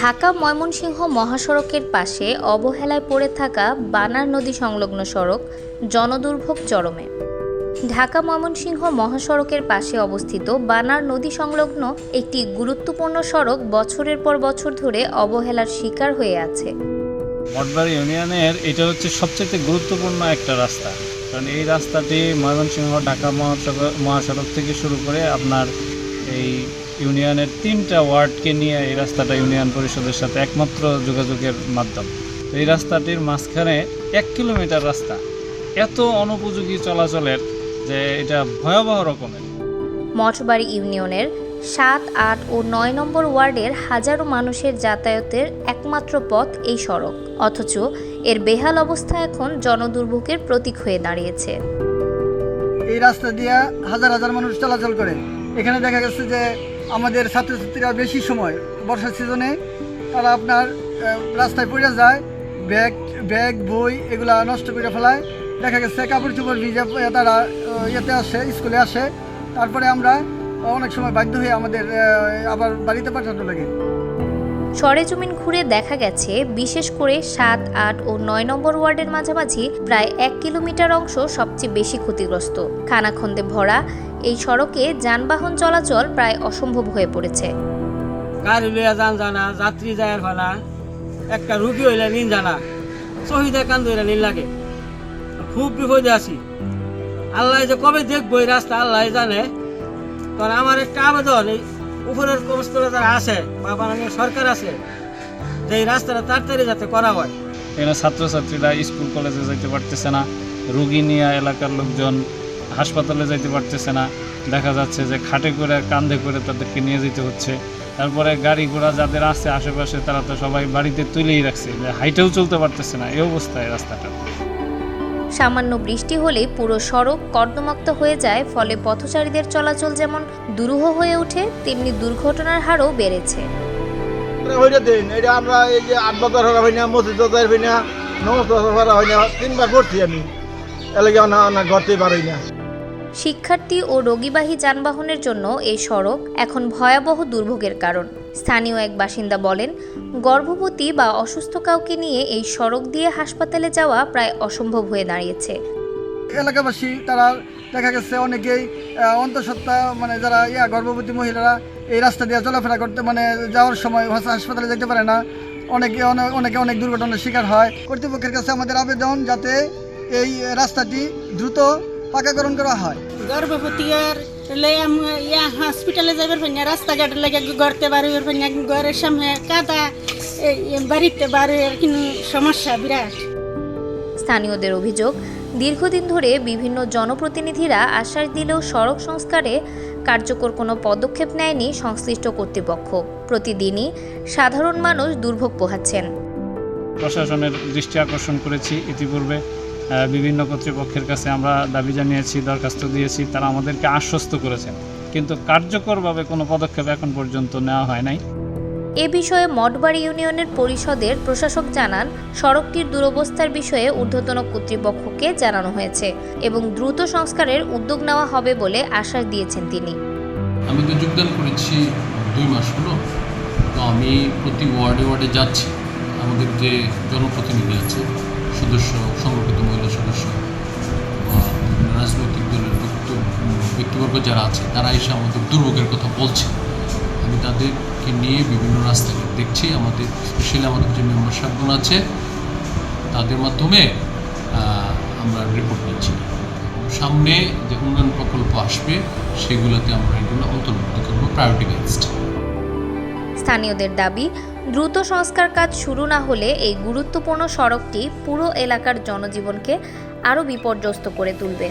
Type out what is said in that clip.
ঢাকা ময়মনসিংহ মহাসড়কের পাশে অবহেলায় পড়ে থাকা বানার নদী সংলগ্ন সড়ক জনদুর্ভোগ চরমে। ঢাকা ময়মনসিংহ মহাসড়কের পাশে অবস্থিত বানার নদী সংলগ্ন একটি গুরুত্বপূর্ণ সড়ক বছরের পর বছর ধরে অবহেলার শিকার হয়ে আছে। মঠবাড়ি ইউনিয়নের এটা হচ্ছে সবচেয়ে গুরুত্বপূর্ণ একটা রাস্তা। কারণ এই রাস্তাটি ময়মনসিংহ ঢাকা মহাসড়ক মহাসড়ক থেকে শুরু করে আপনার এই ইউনিয়নের তিনটা ওয়ার্ডকে নিয়ে এই রাস্তাটা ইউনিয়ন পরিষদের সাথে একমাত্র যোগাযোগের মাধ্যম। তো এই রাস্তাটির মাঝখানে এক কিলোমিটার রাস্তা। এত অনুপযোগী চলাচলের যে এটা ভয়াবহ রকমের। মঠবাড়ি ইউনিয়নের সাত আট ও নয় নম্বর ওয়ার্ডের হাজারো মানুষের যাতায়াতের একমাত্র পথ এই সড়ক। অথচ এর বেহাল অবস্থা এখন জনদুর্ভোগের প্রতীক হয়ে দাঁড়িয়েছে। এই রাস্তা দিয়ে হাজার হাজার মানুষ চলাচল করে। এখানে দেখা গেছে যে আমাদের ছাত্রছাত্রীরা বেশি সময় বর্ষার সিজনে তারা আপনার রাস্তায় পড়ে যায়, ব্যাগ ব্যাগ, বই এগুলা নষ্ট করে ফেলায়। দেখা গেছে কাপড় চোপড় ভিজে তারা ইয়েতে আসে, স্কুলে আসে। তারপরে আমরা অনেক সময় বাধ্য হয়ে আমাদের আবার বাড়িতে পাঠানো লাগে। সরেজমিন ঘুরে দেখা গেছে, বিশেষ করে সাত, আট ও নয় নম্বর ওয়ার্ডের মাঝামাঝি প্রায় এক কিলোমিটার অংশ সবচেয়ে বেশি ক্ষতিগ্রস্ত। খানাখন্দে ভরা এই সড়কে যানবাহন চলাচল প্রায় অসম্ভব হয়ে পড়েছে। জানা, যাত্রী যায়ার ফেলা, একটা রুগী হইলে নিন জানা, শহীদের কান্দ হইলে নিন লাগে। খুব বিপদে আছি। আল্লাহ যে কবে দেখব রাস্তা আল্লাহ জানে। কারণ আমার একটা আবেদন উপরের কমস্তরে যারা আছে বা বানানোর সরকার আছে যে এই রাস্তাটা তাড়াতাড়ি যাতে করা হয়। এখানে ছাত্রছাত্রীরা স্কুল, কলেজে যেতে পারতেছে না, রুগী নিয়ে এলাকার লোকজন হাসপাতালে যেতে পারতেছে না। দেখা যাচ্ছে যে খাটে করে কান্ধে করে তাদেরকে নিয়ে যেতে হচ্ছে। তারপরে গাড়ি ঘোড়া যাদের আছে আশেপাশে, তারা তো সবাই বাড়িতে তুলেই রাখছে। হাইটেও চলতে পারতেছে না। এই অবস্থায় রাস্তাটা। সামান্য বৃষ্টি হলেই পুরো সড়ক কর্দমাক্ত হয়ে যায় ফলে পথচারীদের চলাচল যেমন দুরূহ হয়ে ওঠে তেমনি দুর্ঘটনার হারও বেড়েছে। হইলে দিন এটা আমরা এই যে আট বছর হওয়া না মসজিদ না হয় না তিনবার পড়ছি আমি। এলাকা না না ঘরতে পারি না। শিক্ষার্থী ও রোগীবাহী যানবাহনের জন্য এই সড়ক এখন ভয়াবহ দুর্ভোগের কারণ। স্থানীয় এক বাসিন্দা বলেন গর্ভবতী বা অসুস্থ কাউকে নিয়ে এই সড়ক দিয়ে হাসপাতালে যাওয়া প্রায় অসম্ভব হয়ে দাঁড়িয়েছে। এলাকাবাসী তারা দেখা গেছে অনেকেই অন্তঃসত্ত্বা মানে যারা ইয়া গর্ভবতী মহিলারা এই রাস্তা দিয়ে চলাফেরা করতে মানে যাওয়ার সময় হাসপাতালে যেতে পারে না। অনেকে অনে- অনেকে অনেক দুর্ঘটনার শিকার হয়। কর্তৃপক্ষের কাছে আমাদের আবেদন যাতে এই রাস্তাটি দ্রুত পাকাকরণ করা হয়। গর্ভবতী আর ইয়া হসপিটালে যাবার ফেন রাস্তাঘাট লেগে গড়তে বাড়িবার ফেন ঘরের সামনে কাদা বাড়িতে বাড়ির কিন্তু সমস্যা বিরাট। স্থানীয়দের অভিযোগ দীর্ঘদিন ধরে বিভিন্ন জনপ্রতিনিধিরা আশ্বাস দিলেও সড়ক সংস্কারে কার্যকর কোনো পদক্ষেপ নেয়নি সংশ্লিষ্ট কর্তৃপক্ষ। প্রতিদিনই সাধারণ মানুষ দুর্ভোগ পোহাচ্ছেন। প্রশাসনের দৃষ্টি আকর্ষণ করেছি ইতিপূর্বে। বিভিন্ন কর্তৃপক্ষের কাছে আমরা দাবি জানিয়েছি দরখাস্ত দিয়েছি তারা আমাদেরকে আশ্বস্ত করেছেন। কিন্তু কার্যকরভাবে কোনো পদক্ষেপ এখন পর্যন্ত নেওয়া হয় নাই। এ বিষয়ে মঠবাড়ি ইউনিয়নের পরিষদের প্রশাসক জানান সড়কটির দুরবস্থার বিষয়ে ঊর্ধ্বতন কর্তৃপক্ষকে জানানো হয়েছে এবং দ্রুত সংস্কারের উদ্যোগ নেওয়া হবে বলে আশ্বাস দিয়েছেন তিনি। আমি তো যোগদান করেছি দুই মাস হলো। তো আমি প্রতি ওয়ার্ডে ওয়ার্ডে যাচ্ছি। আমাদের যে জনপ্রতিনিধি আছে সদস্য সংরক্ষিত মহিলা সদস্য, বা রাজনৈতিক দলের ব্যক্তি- ব্যক্তিবর্গ যারা আছে, তারা এসে আমাদের দুর্ভোগের কথা বলছে। আমি তাদেরকে নিয়ে বিভিন্ন রাস্তাঘাট দেখছি, আমাদের স্পেশালি আমাদের যে মেম্বার সাহেবগণ আছে, তাদের মাধ্যমে আমরা রিপোর্ট নিচ্ছি। সামনে যে উন্নয়ন প্রকল্প আসবে, সেগুলোতে আমরা এগুলো অন্তর্ভুক্ত করব প্রায়োরিটি স্থানীয়দের দাবি দ্রুত সংস্কার কাজ শুরু না হলে এই গুরুত্বপূর্ণ সড়কটি পুরো এলাকার জনজীবনকে আরও বিপর্যস্ত করে তুলবে।